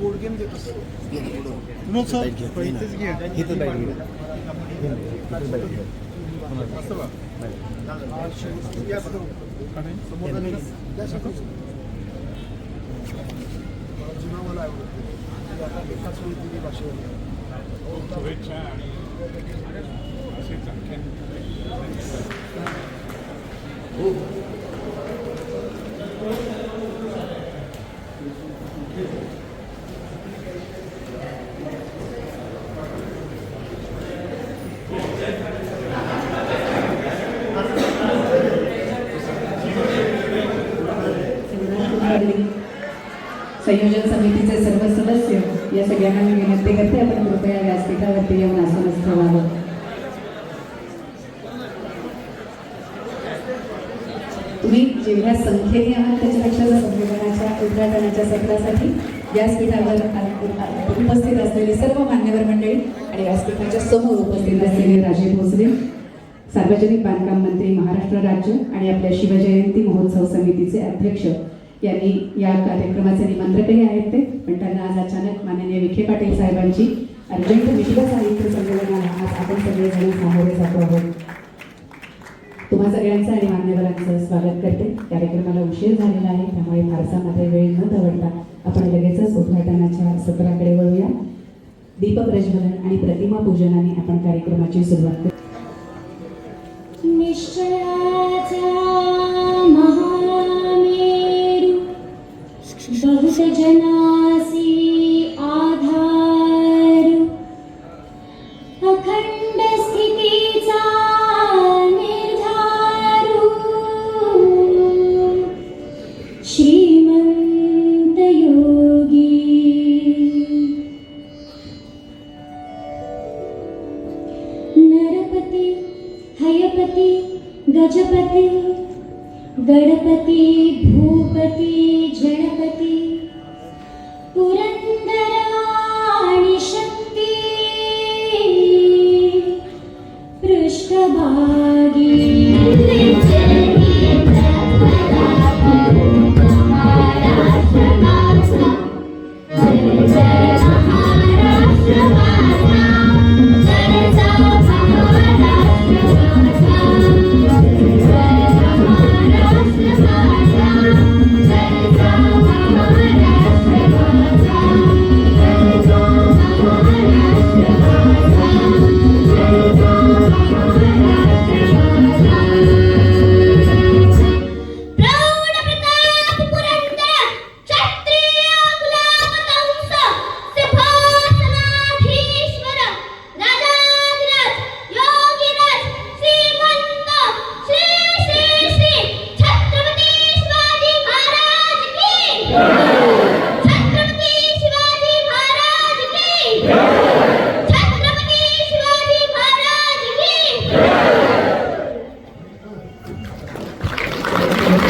Board game देत असतो bike घे. इथंच बाईक घे. जुना मला आवडतो ती आता एकाच वेळी दिली भाषेवर शुभेच्छा आणि असेच आणखीन संयोजन समितीचे सर्व सदस्य या सगळ्यांना मी विनंती करते आपण कृपया व्यासपीठावरती येऊन आसनच ठेवावं तुम्ही जेवढ्या संख्येने आहात त्याच्यापेक्षा संमेलनाच्या उद्घाटनाच्या सत्रासाठी व्यासपीठावर उपस्थित असलेले सर्व मान्यवर मंडळी आणि व्यासपीठाच्या समोर उपस्थित असलेले राजे भोसले सार्वजनिक बांधकाम मंत्री महाराष्ट्र राज्य आणि आपल्या शिवजयंती महोत्सव समितीचे अध्यक्ष यांनी या कार्यक्रमाचे निमंत्रकही आहेत ते. पण त्यांना आज अचानक माननीय विखे पाटील साहेबांची अर्जंट विश्व साहित्य संमेलनाला आज आपण सगळेजण सामोरे जातो आहोत. तुम्हा सगळ्यांचं आणि मान्यवरांचं स्वागत करते. कार्यक्रमाला उशीर झालेला आहे त्यामुळे फारसा मध्ये वेळ न दवडता आपण लगेचच उद्घाटनाच्या सत्राकडे वळूया. दीप प्रज्वलन आणि प्रतिमा पूजनाने आपण कार्यक्रमाची सुरुवात करू. निश्चयाचा बहुजनासी आधार। अखंड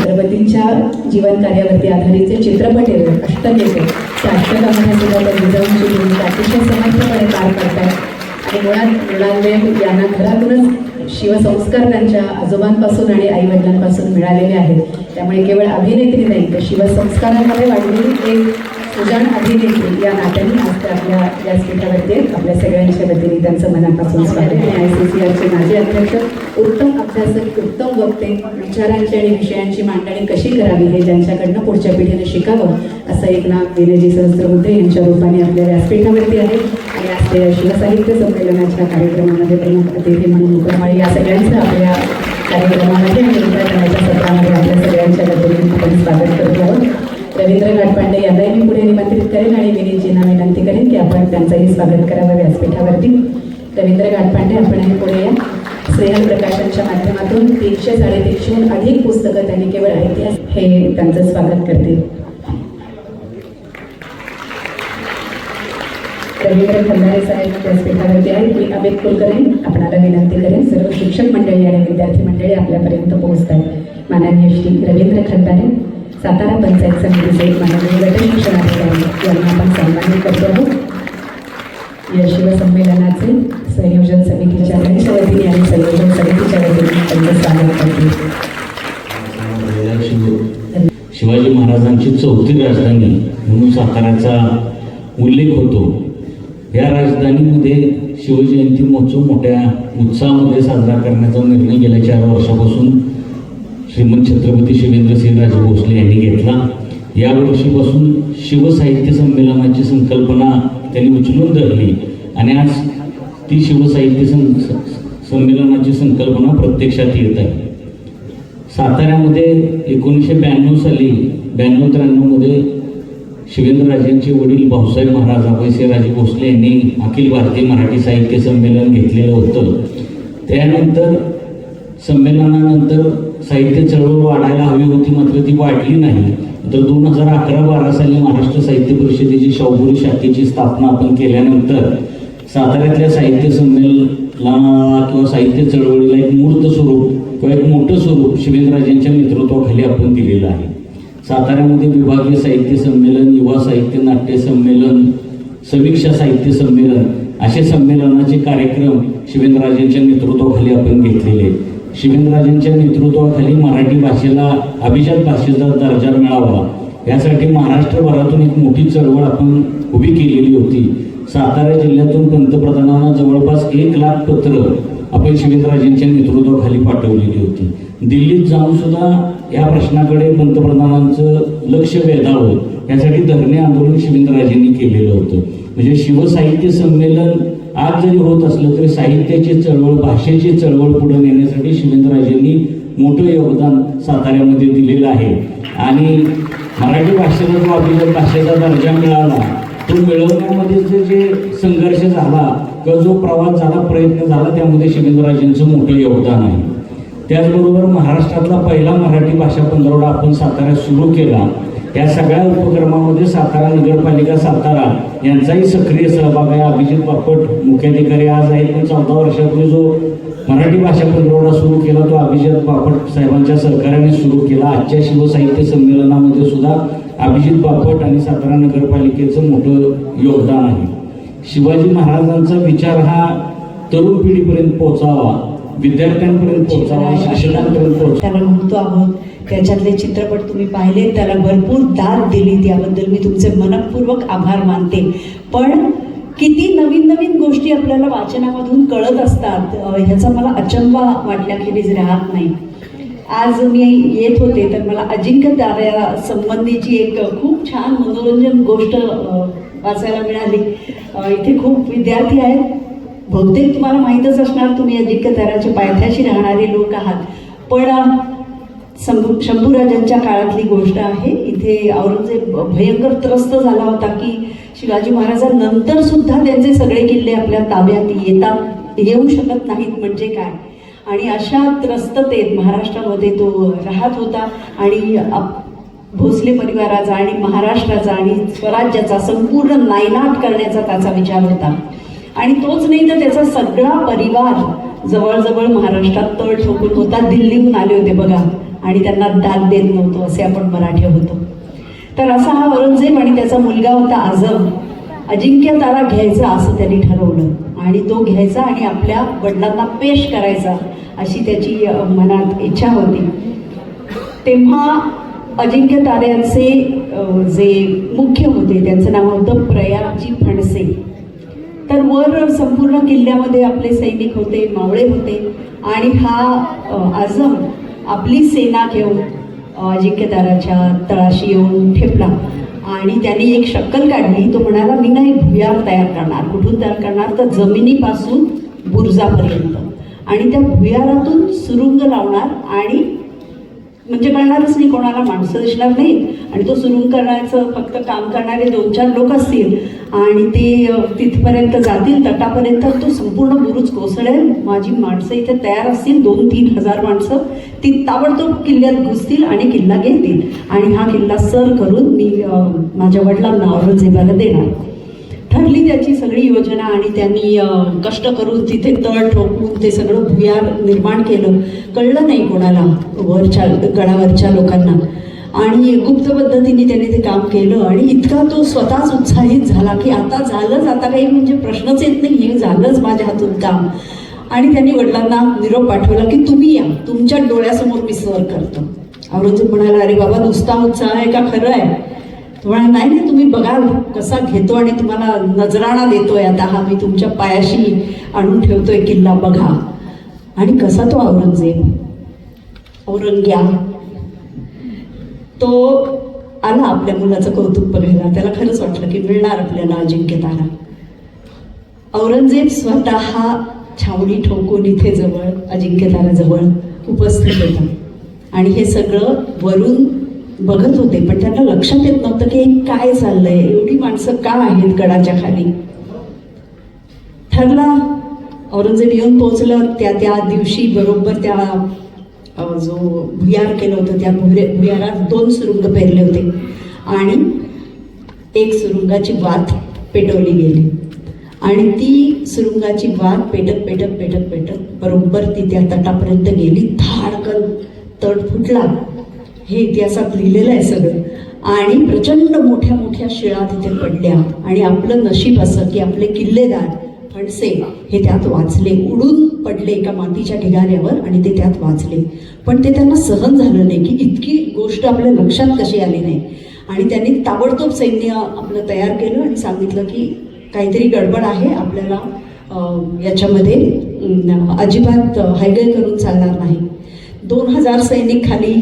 छत्रपतींच्या जीवन कार्यावरती आधारित जे चित्रपट आहे अष्टकेचे त्या अष्टकामध्ये सुद्धा त्या जिजाऊंची भूमिका अतिशय समर्थपणे पार पाडतात आणि मुळात मुलांवे यांना घरातूनच शिवसंस्कार त्यांच्या आजोबांपासून आणि आई वडिलांपासून मिळालेले आहेत. त्यामुळे केवळ अभिनेत्री नाही तर शिवसंस्कारांमध्ये वाढलेली एक सुजाण अभिनेत्री या नात्याने आज आपल्या व्यासपीठावरती आपल्या सगळ्यांच्या वतीने त्यांचं मनापासून स्वागत आणि आय सी सी आरचे माजी अध्यक्ष उत्तम अभ्यासक उत्तम वक्ते विचारांची आणि विषयांची मांडणी कशी करावी हे त्यांच्याकडनं पुढच्या पिढीने शिकावं असं एक नाव विनयजी सहस्त्रबुद्धे यांच्या रूपाने आपल्या व्यासपीठावरती आहे. आणि आज ते शिवसाहित्य संमेलनाच्या कार्यक्रमामध्ये प्रमुख अतिथी म्हणून मुकरमाळी या सगळ्यांचं आपल्या कार्यक्रमामध्ये आणि उद्घाटनाच्या सत्रामध्ये आपल्या सगळ्यांच्या वतीने आपण स्वागत करतो आहोत रवींद्र घाटपांडे यांनाही मी पुढे निमंत्रित करेन आणि विनीतजींना विनंती करेन की आपण त्यांचंही स्वागत करावं व्यासपीठावरती. रवींद्र घाटपांडे आपण पुढे या स्नेहल प्रकाशनच्या माध्यमातून तीनशे साडेतीनशेहून अधिक पुस्तकं त्यांनी केवळ ऐतिहास हे त्यांचं स्वागत करतील. रवींद्र खंदारे साहेब व्यासपीठावरती आहेत. मी अमित कुलकर्णी. आपणाला विनंती करेन सर्व शिक्षक मंडळी आणि विद्यार्थी मंडळी आपल्यापर्यंत पोहोचत आहेत माननीय श्री रवींद्र खंदारे सातारा पंचायत समितीचे माननीय गट शिक्षणाधिकारी यांना आपण सन्मानित करतो आहोत. या शिवसंमेलनाचे संयोजन समितीच्या त्यांच्या वतीने आणि संयोजन समितीच्या वतीने त्यांचं स्वागत करते. शिवाजी महाराजांची चौथी राजधानी म्हणून साताऱ्याचा उल्लेख होतो. या राजधानीमध्ये शिवजयंती महोत्सव मोठ्या उत्साहामध्ये साजरा करण्याचा निर्णय गेल्या चार वर्षापासून श्रीमंत छत्रपती शिवेंद्रसिंहराजे भोसले यांनी घेतला. यावर्षीपासून शिवसाहित्य संमेलनाची संकल्पना त्यांनी उचलून धरली. आणि आज ती शिवसाहित्य सं संमेलनाची संकल्पना प्रत्यक्षात येत आहे. साताऱ्यामध्ये एकोणीसशे ब्याण्णव साली ब्याण्णव त्र्याण्णवमध्ये शिवेंद्रराजेंचे वडील भाऊसाहेब महाराज अभयसिंहराजे भोसले यांनी अखिल भारतीय मराठी साहित्य संमेलन घेतलेलं होतं. त्यानंतर संमेलनानंतर साहित्य चळवळ वाढायला हवी होती मात्र ती वाढली नाही. तर दोन हजार अकरा बारा साली महाराष्ट्र साहित्य परिषदेची शाहूपुरी शाखेची स्थापना आपण केल्यानंतर साताऱ्यातल्या साहित्य संमेलनाला किंवा साहित्य चळवळीला एक मूर्त स्वरूप किंवा एक मोठं स्वरूप शिवेंद्रराजेंच्या नेतृत्वाखाली आपण दिलेलं आहे साताऱ्यामध्ये विभागीय साहित्य संमेलन युवा साहित्य नाट्य संमेलन समीक्षा साहित्य संमेलन असे संमेलनाचे कार्यक्रम शिवेंद्रराजेंच्या नेतृत्वाखाली आपण घेतलेले आहेत. शिवेंद्रराजेंच्या नेतृत्वाखाली मराठी भाषेला अभिजात भाषेचा दर्जा मिळावा. यासाठी महाराष्ट्रभरातून एक मोठी चळवळ आपण उभी केलेली होती. सातारा जिल्ह्यातून पंतप्रधानांना जवळपास एक लाख पत्र आपण शिवेंद्रराजेंच्या नेतृत्वाखाली पाठवलेली होती. दिल्लीत जाऊन सुद्धा या प्रश्नाकडे पंतप्रधानांचं लक्ष वेधावं यासाठी धरणे आंदोलन शिवेंद्रराजेंनी केलेलं होतं. म्हणजे शिवसाहित्य संमेलन आज जरी होत असलं तरी साहित्याची चळवळ भाषेची चळवळ पुढे नेण्यासाठी शिवेंद्रराजेंनी मोठं योगदान साताऱ्यामध्ये दिलेलं आहे. आणि मराठी भाषेला जो अभिजात भाषेचा दर्जा मिळाला तो मिळवण्यामध्ये जे जे संघर्ष झाला किंवा जो प्रवास झाला प्रयत्न झाला त्यामध्ये शिवेंद्रराजेंचं मोठं योगदान आहे. त्याचबरोबर महाराष्ट्रातला पहिला मराठी भाषा पंधरवडा आपण साताऱ्यात सुरू केला. या सगळ्या उपक्रमामध्ये सातारा नगरपालिका सातारा यांचाही सक्रिय सहभाग आहे. अभिजित बापट मुख्याधिकारी आज आहे. पण चौदा वर्षापूर्वी जो मराठी भाषा पंधरवडा सुरू केला तो अभिजित बापट साहेबांच्या सहकार्याने सुरू केला. आजच्या शिवसाहित्य संमेलनामध्ये सुद्धा अभिजित बापट आणि सातारा नगरपालिकेचं मोठं योगदान आहे. शिवाजी महाराजांचा विचार हा तरुण पिढीपर्यंत पोहोचावा. विद्यार्थ्यांपर्यंत पोहोचावा शिक्षकांपर्यंत पोहोचावा. त्याला म्हणतो आहोत त्याच्यातले चित्रपट तुम्ही पाहिले त्याला भरपूर दाद दिली त्याबद्दल मी तुमचे मनपूर्वक आभार मानते. पण किती नवीन नवीन गोष्टी आपल्याला वाचनामधून कळत असतात ह्याचा मला अचंबा वाटल्याखेरीज राहत नाही. आज मी येत होते तर मला अजिंक्य ताऱ्या संबंधीची एक खूप छान मनोरंजन गोष्ट वाचायला मिळाली. इथे खूप विद्यार्थी आहेत. बहुतेक तुम्हाला माहीतच असणार तुम्ही अजिंक्य ताऱ्याच्या पायथ्याशी राहणारे लोक आहात. पण शंभू शंभूराजांच्या काळातली गोष्ट आहे इथे औरंगजेब भयंकर त्रस्त झाला होता की शिवाजी महाराजांनंतर सुद्धा त्यांचे सगळे किल्ले आपल्या ताब्यात येतात येऊ शकत नाहीत म्हणजे काय? आणि अशा त्रस्ततेत महाराष्ट्रामध्ये तो राहत होता आणि आप- भोसले परिवाराचा आणि महाराष्ट्राचा आणि स्वराज्याचा संपूर्ण नायनाट करण्याचा त्याचा विचार होता. आणि तोच नाही तर त्याचा सगळा परिवार जवळजवळ महाराष्ट्रात तळ ठोकून होता दिल्लीहून आले होते बघा. आणि त्यांना दाद देत नव्हतो असे आपण मराठी होतो. तर असा हा औरंगजेब आणि त्याचा मुलगा होता आझम अजिंक्य तारा घ्यायचा असं त्यांनी ठरवलं. आणि तो घ्यायचा आणि आपल्या वडिलांना पेश करायचा अशी त्याची मनात इच्छा होती. तेव्हा अजिंक्य ताऱ्यांचे जे मुख्य होते त्यांचं नाव होतं प्रयागजी फणसे. तर वर संपूर्ण किल्ल्यामध्ये आपले सैनिक होते मावळे होते. आणि हा आझम आपली सेना घेऊन अजिंक्यदाराच्या तळाशी येऊन ठेपला. आणि त्याने एक शक्कल काढली. तो म्हणाला मी नाही भुयार तयार करणार. कुठून तयार करणार? तर जमिनीपासून बुर्जापर्यंत. आणि त्या भुयारातून सुरुंग लावणार आणि म्हणजे कळणारच नाही कोणाला माणसं दिसणार नाहीत. आणि तो सुरू करण्याचं फक्त काम करणारे दोन चार लोक असतील आणि ते तिथपर्यंत जातील तटापर्यंत तो संपूर्ण बुरुज कोसळेल. माझी माणसं इथे तयार असतील दोन तीन हजार माणसं. ती ताबडतोब किल्ल्यात घुसतील आणि किल्ला घेतील. आणि हा किल्ला सर करून मी माझ्या वडिलांना औरंगजेबाला देणार. ठरली त्याची सगळी योजना आणि त्यांनी कष्ट करून तिथे तळ ठोकून ते सगळं भुयार निर्माण केलं. कळलं नाही कोणाला वरच्या गडावरच्या लोकांना. आणि गुप्त पद्धतीने त्यांनी ते काम केलं आणि इतका तो स्वतःच उत्साहित झाला की आता झालंच आता काही म्हणजे प्रश्नच येत नाही हे झालंच माझ्या हातून काम. आणि त्यांनी वडिलांना निरोप पाठवला की तुम्ही या तुमच्या डोळ्यासमोर मी सर करतो. औरंगजेब म्हणाला अरे बाबा नुसता उत्साह आहे का? खरं आहे. तुम्हाला नाही नाही तुम्ही बघाल कसा घेतो आणि तुम्हाला नजराणा देतोय. आता हा मी तुमच्या पायाशी आणून ठेवतोय किल्ला बघा. आणि कसा तो औरंगजेब? औरंग्या. तो आला आपल्या मुलाचं कौतुक बघायला. त्याला खरंच वाटलं की मिळणार आपल्याला अजिंक्य तारा औरंगजेब स्वतः छावणी ठोकून इथे जवळ अजिंक्य ताराजवळ उपस्थित होता. आणि हे सगळं वरून बघत होते पण त्यांना लक्षात येत नव्हतं की हे काय चाललंय एवढी माणसं का आहेत गडाच्या खाली? ठरला औरंगजेब येऊन पोहोचलं त्या त्या दिवशी बरोबर त्या जो भुयार केलं होतं त्या भुरे भुयारात दोन सुरुंग पेरले होते. आणि एक सुरुंगाची वात पेटवली गेली. आणि ती सुरुंगाची वात पेटत पेटत पेटत पेटत बरोबर ती त्या तटापर्यंत गेली. धाडकन तट फुटला. हे इतिहासात लिहिलेलं आहे सगळं. आणि प्रचंड मोठ्या मोठ्या शिळा तिथे पडल्या. आणि आपलं नशीब असं की आपले किल्लेदार फणसे हे त्यात वाचले. उडून पडले एका मातीच्या ढिगाऱ्यावर आणि ते त्यात वाचले. पण ते त्यांना सहन झालं नाही की इतकी गोष्ट आपल्या लक्षात कशी आली नाही. आणि त्यांनी ताबडतोब सैन्य आपलं तयार केलं आणि सांगितलं की काहीतरी गडबड आहे. आपल्याला याच्यामध्ये अजिबात हायगय करून चालणार नाही. दोन हजार सैनिक खाली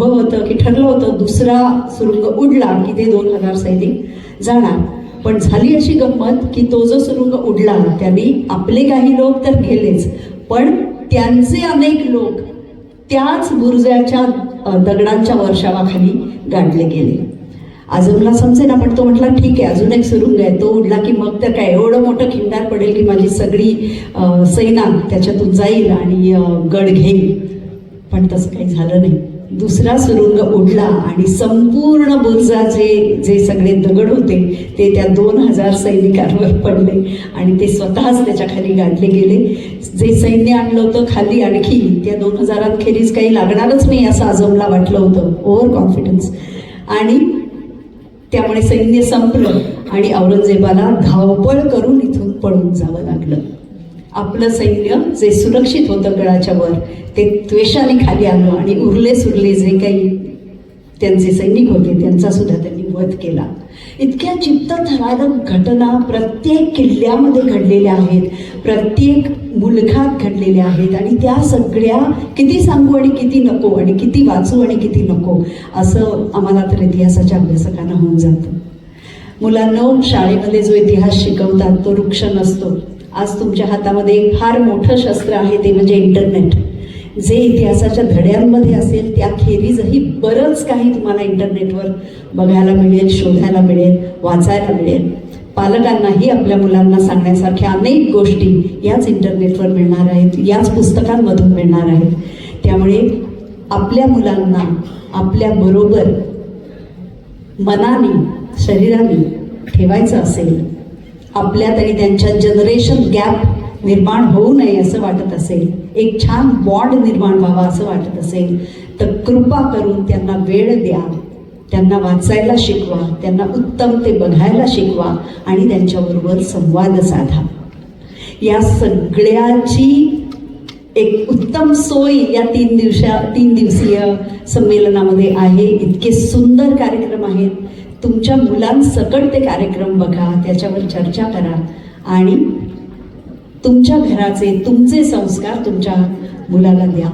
उभं होतं की ठरलं होतं दुसरा सुरुंग उडला की ते दोन हजार सैनिक जाणार. पण झाली अशी गंमत की तो जो सुरुंग उडला त्यांनी आपले काही लोक तर गेलेच पण त्यांचे अनेक लोक त्याच बुर्जाच्या दगडांच्या वर्षावाखाली गाडले गेले. आजमला समजेल पण तो म्हटला ठीक आहे अजून एक सुरुंग आहे तो उडला की मग तर काय एवढं मोठं खिंडार पडेल की माझी सगळी सैना त्याच्यातून जाईल आणि गड घेईल. पण तसं काही झालं नाही. दुसरा सुरुंग उडला आणि संपूर्ण बुर्जाचे जे सगळे दगड होते ते त्या दोन हजार सैनिकांवर पडले. आणि ते स्वतःच त्याच्याखाली गाडले गेले. जे सैन्य आणलं होतं खाली आणखी त्या दोन हजारांखेरीज काही लागणारच नाही असं आजमला वाटलं होतं. ओव्हर कॉन्फिडन्स आणि त्यामुळे सैन्य संपलं आणि औरंगजेबाला धावपळ करून इथून पळून जावं लागलं. आपलं सैन्य जे सुरक्षित होतं गडाच्या वर ते त्वेषाने खाली आलं आणि उरले सुरले जे काही त्यांचे सैनिक होते त्यांचा सुद्धा त्यांनी वध केला. इतक्या चित्तथरारक घटना प्रत्येक किल्ल्यामध्ये घडलेल्या आहेत प्रत्येक मुलखात घडलेल्या आहेत आणि त्या सगळ्या किती सांगू आणि किती नको आणि किती वाचू आणि किती नको असं आम्हाला तर इतिहासाच्या अभ्यासकांना होऊन जातं. मुलांना शाळेमध्ये जो इतिहास शिकवतात तो वृक्ष नसतो. आज तुमच्या हातामध्ये एक फार मोठं शस्त्र आहे ते म्हणजे इंटरनेट. जे इतिहासाच्या धड्यांमध्ये असेल त्याखेरीजही बरंच काही तुम्हाला इंटरनेटवर बघायला मिळेल शोधायला मिळेल वाचायला मिळेल. पालकांनाही आपल्या मुलांना सांगण्यासारख्या अनेक गोष्टी याच इंटरनेटवर मिळणार आहेत याच पुस्तकांमधून मिळणार आहेत. त्यामुळे आपल्या मुलांना आपल्याबरोबर मनाने शरीराने ठेवायचं असेल आपल्यात आणि त्यांच्या जनरेशन गॅप निर्माण होऊ नये असं वाटत असेल. एक छान बॉन्ड निर्माण व्हावा असं वाटत असेल. तर कृपा करून त्यांना वेळ द्या. त्यांना वाचायला शिकवा. त्यांना उत्तम ते बघायला शिकवा आणि त्यांच्याबरोबर संवाद साधा. या सगळ्याची एक उत्तम सोय या तीन दिवसा तीन दिवसीय संमेलनामध्ये आहे. इतके सुंदर कार्यक्रम आहेत. तुमच्या मुलांसकट ते कार्यक्रम बघा त्याच्यावर चर्चा करा. आणि तुमच्या घराचे तुमचे संस्कार तुमच्या मुलाला द्या.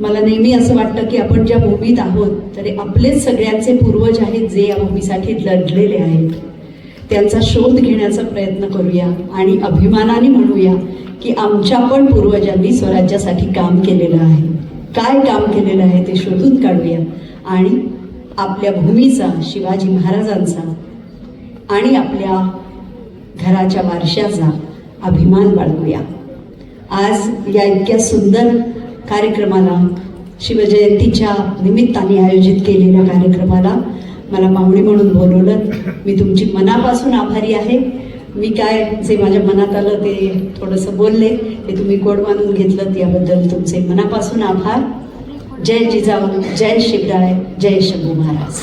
मला नेहमी असं वाटतं की आपण ज्या भूमीत आहोत तरी आपलेच सगळ्यांचे पूर्वज आहेत जे या भूमीसाठी लढलेले आहेत. त्यांचा शोध घेण्याचा प्रयत्न करूया आणि अभिमानाने म्हणूया की आमच्या पण पूर्वजांनी स्वराज्यासाठी काम केलेलं आहे. काय काम केलेलं आहे ते शोधून काढूया. आणि आपल्या भूमीचा शिवाजी महाराजांचा आणि आपल्या घराच्या वारशाचा अभिमान बाळगूया. आज या इतक्या सुंदर कार्यक्रमाला शिवजयंतीच्या निमित्ताने आयोजित केलेल्या कार्यक्रमाला मला पाहुणे म्हणून बोलवलं. मी तुमची मनापासून आभारी आहे. मी काय जे माझ्या मनात आलं ते थोडंसं बोलले ते तुम्ही गोड मानून घेतलं याबद्दल तुमचे मनापासून आभार. जय जिजाऊ जय शिवराय जय शंभू महाराज.